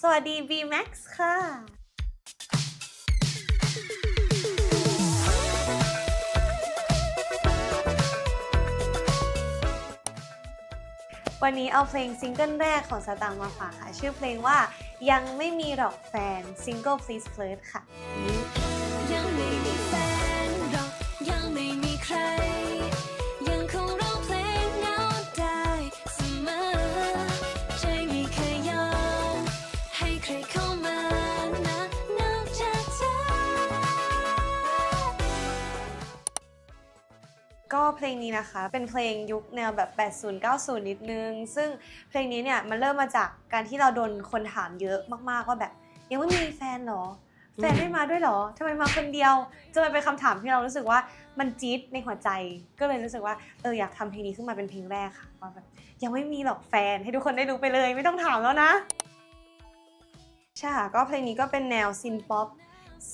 สวัสดี VMAX ค่ะวันนี้เอาเพลงซิงเกิลแรกของสตางค์มาฝากค่ะ ชื่อเพลงว่ายังไม่มีหรอกแฟนซิงเกิล Please Flirt ค่ะ เพลงนี้นะคะ เป็นเพลงยุคแนวแบบ 80 90 นิดนึง ซึ่งเพลงนี้เนี่ยมันเริ่มมาจากการที่เราโดนคนถามเยอะมากๆว่าแบบ ยังไม่มีแฟนเหรอ แฟนไม่มาด้วยเหรอทำไมมาคนเดียวจนมันเป็นคำถามที่เรารู้สึกว่ามันจี๊ดในหัวใจ ก็เลยรู้สึกว่าเอออยากทำเพลงนี้ขึ้นมาเป็นเพลงแรกค่ะว่าแบบยังไม่มีหรอกแฟนให้ทุกคนได้รู้ไปเลย ไม่ต้องถามแล้วนะใช่ค่ะก็เพลงนี้ก็เป็นแนวซินป๊อป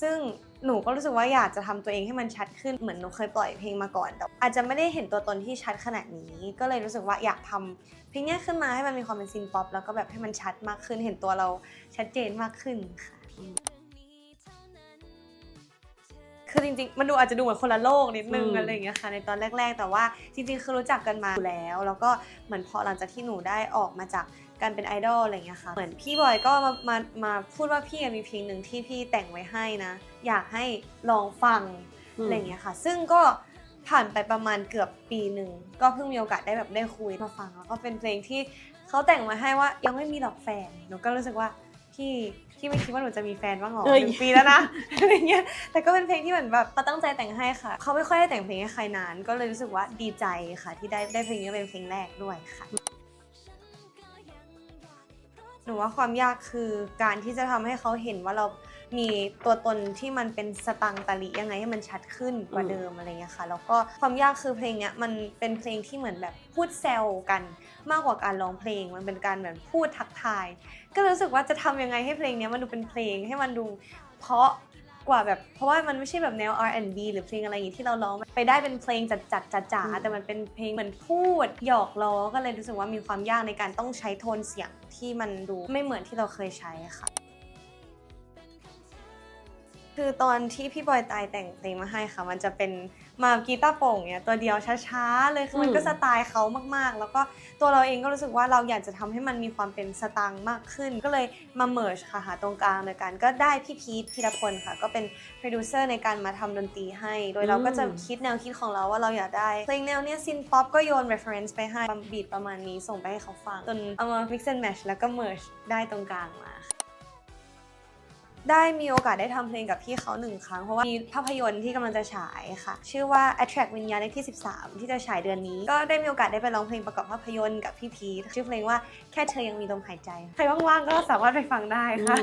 ซึ่ง หนูก็รู้สึกว่าอยากจะทำตัวเองให้มันชัดขึ้นเหมือนหนูเคยปล่อยเพลงมาก่อน แต่อาจจะไม่ได้เห็นตัวตนที่ชัดขนาดนี้ ก็เลยรู้สึกว่าอยากทำเพลงเนี้ยขึ้นมาให้มันมีความเป็นซินป๊อปแล้วก็แบบให้มันชัดมากขึ้น เห็นตัวเราชัดเจนมากขึ้นค่ะคือจริงๆ มันดูอาจจะดูเหมือนคนละโลกนิดนึงอืมอะไรอย่างเงี้ยค่ะในตอนแรก ๆ แต่ว่าจริงๆ คือรู้จักกันมาอยู่แล้ว แล้วก็เหมือนพอหลังจากที่หนูได้ออกมาจาก การเป็นไอดอลอะไรอย่างเงี้ยค่ะ เหมือนพี่บอยก็มามามาพูดว่าพี่มีเพลงหนึ่งที่พี่แต่งไว้ให้นะ อยากให้ลองฟังอืมอะไรอย่างเงี้ยค่ะ ซึ่งก็ผ่านไปประมาณเกือบปีหนึ่ง ก็เพิ่งมีโอกาสได้แบบได้คุยมาฟังแล้วก็เป็นเพลงที่เขาแต่งมาให้ว่ายังไม่มีหรอกแฟนหนูก็รู้สึกว่าพี่พี่ไม่คิดว่าหนูจะมีแฟนบ้างหรอเอ้ยหนึ่งปีแล้วนะอะไรเงี้ยแต่ก็เป็นเพลงที่เหมือนแบบเขาตั้งใจแต่งให้ค่ะ เขาไม่ค่อยได้แต่งเพลงให้ใครนาน ก็เลยรู้สึกว่าดีใจค่ะ ที่ได้ได้เพลงนี้เป็นเพลงแรกด้วยค่ะ หนูว่าความยากคือการที่จะทำให้เขาเห็นว่าเรามีตัวตนที่มันเป็นสตังค์ตะลิยังไงให้มันชัดขึ้นกว่าอืมเดิมอะไรเงี้ยค่ะ แล้วก็ความยากคือเพลงเนี้ยมันเป็นเพลงที่เหมือนแบบพูดแซวกัน มากกว่าการร้องเพลง มันเป็นการแบบพูดทักทาย ก็รู้สึกว่าจะทำยังไงให้เพลงเนี้ยมันดูเป็นเพลงให้มันดูเพราะ กว่าแบบ เพราะว่ามันไม่ใช่แบบแนว R&B หรือเพลงอะไรอย่างงี้ที่เราร้องไปได้เป็นเพลงจัดจัดจ๋าจ๋าอืมแต่มันเป็นเพลงเหมือนพูดหยอกล้อก็เลยรู้สึกว่ามีความยากในการต้องใช้โทนเสียงที่มันดูไม่เหมือนที่เราเคยใช้ค่ะ คือตอนที่พี่บอยตายแต่งเพลงมาให้ค่ะ มันจะเป็นมากีตาร์โปร่งเนี่ยตัวเดียวช้าๆเลยคือมันก็อืมสไตล์เขามากๆ แล้วก็ตัวเราเองก็รู้สึกว่าเราอยากจะทำให้มันมีความเป็นสตางค์มากขึ้น ก็เลยมาเมิร์ชค่ะหาตรงกลางโดยกันก็ได้พี่พีทพีรพลค่ะ ก็เป็นโปรดิวเซอร์ในการมาทำดนตรีให้ โดยเราก็จะคิดแนวคิดของเราว่าเราอยากได้เพลงแนวเนี้ยซินป๊อปก็โยน reference ไปให้บีทประมาณนี้ส่งไปให้เขาฟังจนเอามา mix and match แล้วก็ merge ได้ตรงกลางมา ได้มีโอกาสได้ทำเพลงกับพี่เขาหนึ่งครั้ง เพราะว่ามีภาพยนตร์ที่กำลังจะฉายค่ะ ชื่อว่า Attract วิญญาณเลขที่ 13 ที่จะฉายเดือนนี้ ก็ได้มีโอกาสได้ไปร้องเพลงประกอบภาพยนตร์กับพี่พีทชื่อเพลงว่าแค่เธอยังมีลมหายใจ ใครว่างๆก็สามารถไปฟังได้ค่ะ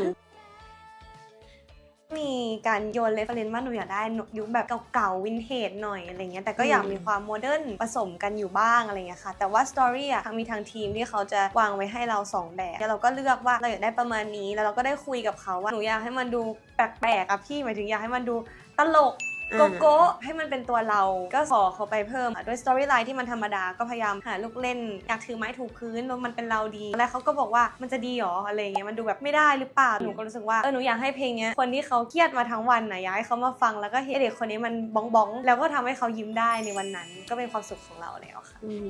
มมีการโยนเลฟเฟรนว่าหนูอยากได้ยุคแบบเก่าๆวินเทจหน่อยอะไรเงี้ยแต่ก็อยากมีความโมเดิร์นผสมกันอยู่บ้างอะไรเงี้ยค่ะแต่ว่าสตอรี่อะทางมีทางทีมที่เขาจะวางไว้ให้เราสองแบบแล้วเราก็เลือกว่าเราอยากได้ประมาณนี้ แล้วเราก็ได้คุยกับเขาว่าหนูอยากให้มันดูแปลกๆอะพี่หมายถึงอยากให้มันดูตลก โกโก้ให้มันเป็นตัวเรา ก็ขอเขาไปเพิ่มด้วยสตอรี่ไลน์ที่มันธรรมดาก็พยายามหาลูกเล่น อยากถือไม้ถูพื้นแล้วมันเป็นเราดี แล้วเขาก็บอกว่ามันจะดีหรออะไรอย่างเงี้ยมันดูแบบไม่ได้หรือเปล่าหนูก็รู้สึกว่าเออหนูอยากให้เพลงเนี้ยคนที่เขาเครียดมาทั้งวันนะอยากให้เขามาฟังแล้วก็เห็นเด็กคนนี้มันบ้องบ้องๆแล้วก็ทำให้เขายิ้มได้ในวันนั้น ก็เป็นความสุขของเราแล้วค่ะอืม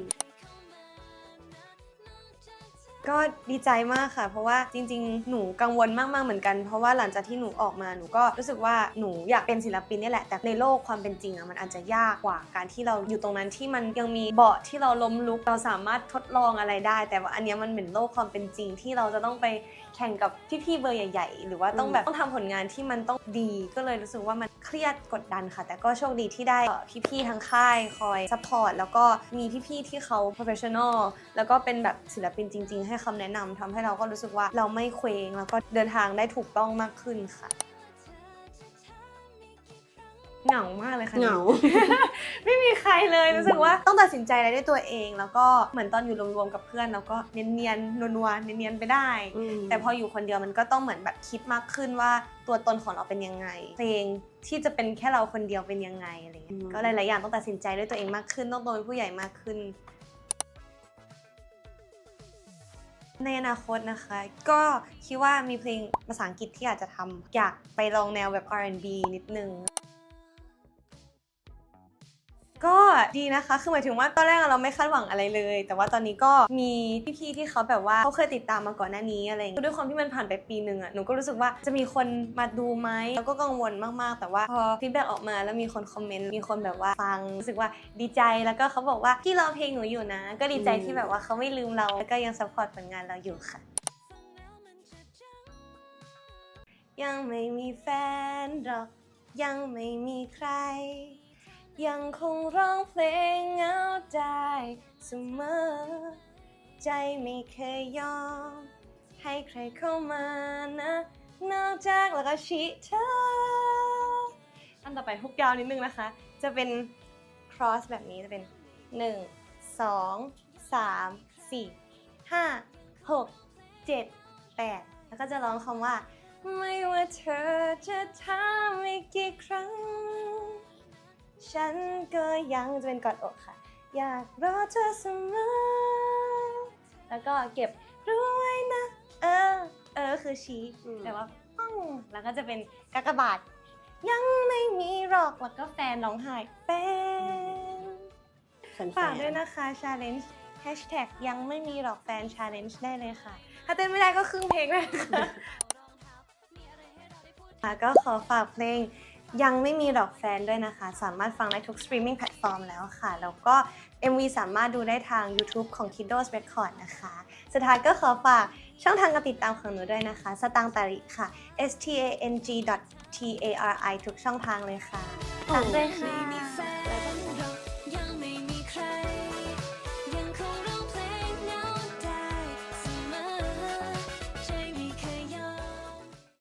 ก็ดีใจมากค่ะ เพราะว่าจริง ๆ หนูกังวลมากๆเหมือนกัน เพราะว่าหลังจากที่หนูออกมาหนูก็รู้สึกว่าหนูอยากเป็นศิลปินนี่แหละ แต่ในโลกความเป็นจริงอะมันอาจจะยากกว่าการที่เราอยู่ตรงนั้นที่มันยังมีเบาะที่เราล้มลุกเราสามารถทดลองอะไรได้ แต่ว่าอันเนี้ยมันเหมือนโลกความเป็นจริงที่เราจะต้องไปแข่งกับพี่ๆเบอร์ใหญ่ ๆ หรือว่าต้องแบบต้องทำผลงานที่มันต้องดี ก็เลยรู้สึกว่ามันเครียดกดดันค่ะ แต่ก็โชคดีที่ได้เอ่อพี่ๆทางค่ายคอยซัพพอร์ตแล้วก็มีพี่ๆที่เขา professional แล้วก็เป็นแบบศิลปินจริง ๆ ให้คำแนะนำทำให้เราก็รู้สึกว่าเราไม่เคว้งแล้วก็เดินทางได้ถูกต้องมากขึ้นค่ะเหงามากเลยค่ะเหงา ไม่มีใครเลยรู้สึกว่าต้องตัดสินใจอะไรด้วยตัวเอง แล้วก็เหมือนตอนอยู่รวมๆกับเพื่อนแล้วก็เนียนๆนัวๆเนียนๆไปได้อืมแต่พออยู่คนเดียวมันก็ต้องเหมือนแบบคิดมากขึ้นว่าตัวตนของเราเป็นยังไง เพลงที่จะเป็นแค่เราคนเดียวเป็นยังไงอะไรเงี้ยอืมก็หลายๆอย่างต้องตัดสินใจด้วยตัวเองมากขึ้น ต้องโตเป็นผู้ใหญ่มากขึ้น ในอนาคตนะคะ ก็คิดว่ามีเพลงภาษาอังกฤษที่อยากจะทำอยากไปลองแนวแบบ R&B นิดนึง ก็ดีนะคะ คือหมายถึงว่าตอนแรกเราไม่คาดหวังอะไรเลย แต่ว่าตอนนี้ก็มีพี่ๆที่เขาแบบว่าเขาเคยติดตามมาก่อนหน้านี้อะไรอย่างเงี้ยด้วยความที่มันผ่านไปปีหนึ่งอะหนูก็รู้สึกว่าจะมีคนมาดูไหมแล้วก็กังวลมากๆ แต่ว่าพอฟีดแบ็กออกมาแล้วมีคนคอมเมนต์ มีคนแบบว่าฟัง รู้สึกว่าดีใจ แล้วก็เขาบอกว่าพี่รอเพลงหนูอยู่นะ ก็ดีใจที่แบบว่าเขาไม่ลืมเรา แล้วก็ยังซัพพอร์ตผลงานเราอยู่ค่ะ ยังไม่มีแฟนหรอก ยังไม่มีใคร ยังคงร้องเพลงเหงาได้เสมอ ใจไม่เคยยอม ให้ใครเข้ามานะ นอกจากแล้วก็ชิเธอ อันต่อไปฮุกยาวนิดนึงนะคะ จะเป็น cross แบบนี้จะเป็น 1 2 3 4 5 6 7 8 แล้วก็จะร้องคำว่า ไม่ว่าเธอจะทำอีกกี่ครั้ง ฉันก็ยังจะเป็นกอดอกค่ะ อยากรอเธอเสมอ แล้วก็เก็บรู้ไว้นะ เออ เออคือชี้อืม แต่ว่าป้องแล้วก็จะเป็นกากบาท ยังไม่มีหรอกแล้วก็แฟนร้องไห้แฟน แฟนๆ ฝากด้วยนะคะ challenge hashtag ยังไม่มีหรอกแฟน challenge ได้เลยค่ะ ถ้าเต้นไม่ได้ก็ครึ่งเพลงเลยค่ะ ค่ะก็ขอฝากเพลง ยังไม่มีดอกแฟนด้วยนะคะ สามารถฟังได้ทุกสตรีมมิ่งแพลตฟอร์มแล้วค่ะ แล้วก็ MV สามารถดูได้ทาง YouTube ของ Kiddos Record นะคะ สุดท้ายก็ขอฝากช่องทางการติดตามของหนูด้วยนะคะ สตางตาริค่ะ s t a n g t a r i ทุกช่องทางเลยค่ะตามด้วยค่ะ